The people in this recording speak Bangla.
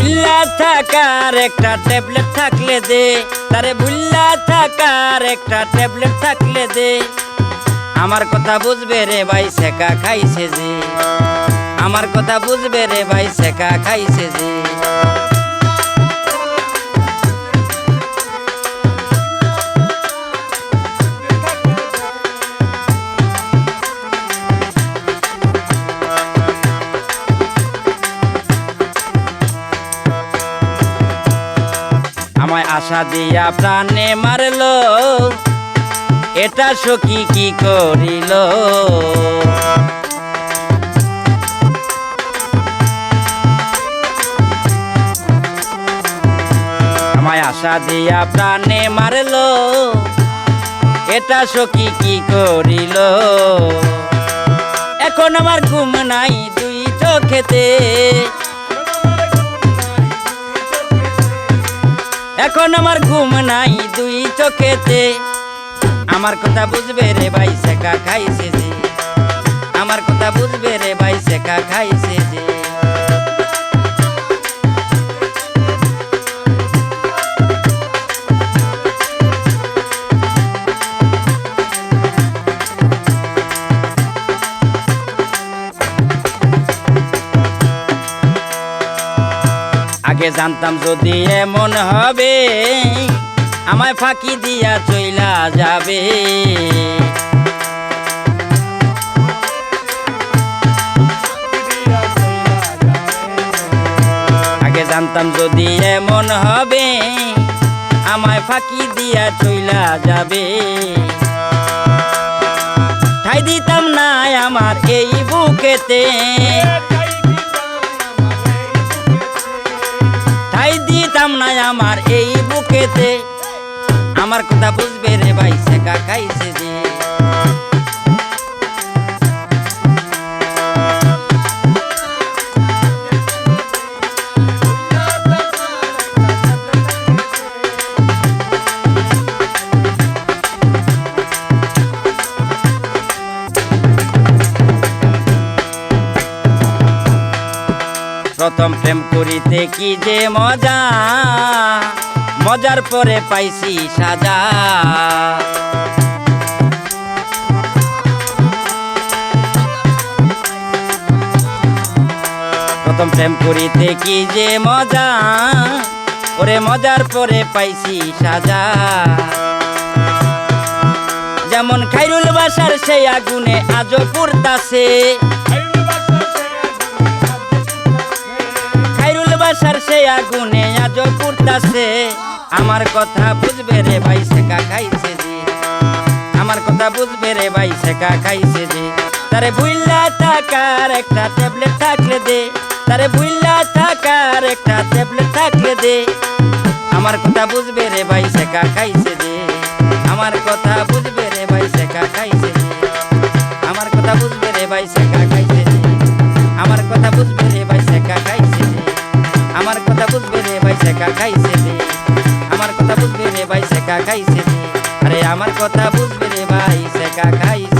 ভুল্লা থাকার একটা ট্যাবলেট থাকলে দে। তারে ভুল্লা থাকার একটা ট্যাবলেট থাকলে দে। আমার কথা বুঝবে রে ভাই, শেখা খাইছে যে। আমার কথা বুঝবে রে ভাই, শেখা খাইছে যে। আমায় আশা দিয়া প্রাণে মারলো। এটা সখী কি করিল? আমায় আশা দিয়া প্রাণে মারলো। এটা সখী কি করিল? এখন আমার ঘুম নাই দুই চোখেতে। এখন আমার ঘুম নাই দুই চোখেতে। আমার কথা বুঝবে রে ভাই, শেখা খাইছে যে। আমার কথা বুঝবে রে ভাই, শেখা খাইছে যে। আগে জানতাম যদি এমন হবে, আমায় ফাঁকি দিয়া চইলা যাবে। আগে জানতাম যদি এমন হবে, আমায় ফাঁকি দিয়া চইলা যাবে। ঠাই দিতাম না আমার এই বুকেতে। দিতাম না আমার এই বুকেতে। আমার কথা বুঝবে রে ভাই শেখা খাইছে যে। প্রথম প্রেম করিতে কি যে মজা? মজার পরে পাইছি সাজা। প্রথম প্রেম করিতে কি যে মজা? ওরে মজার পরে পাইছি সাজা। যেমন খাইরুল বাসার সেই আগুনে আজও পুরতাছে। খাইরুল সে আগুনে আজ পুরতাছে আমার কথা বুঝবে রে ভাই শেখা খাইছে যে। আমার কথা বুঝবে রে ভাই শেখা খাইছে যে। তারে বুইল্লা থাকার একটা ট্যাবলেট থাকলে দে। তারে বুইল্লা থাকার একটা ট্যাবলেট থাকলে দে। আমার কথা বুঝবে রে ভাই শেখা খাইছে যে। আমার কথা শেখা খাইছে রে। আমার কথা বুঝবে রে ভাই, শেখা খাইছে রে। আরে আমার কথা বুঝবে রে ভাই, শেখা খাইছে।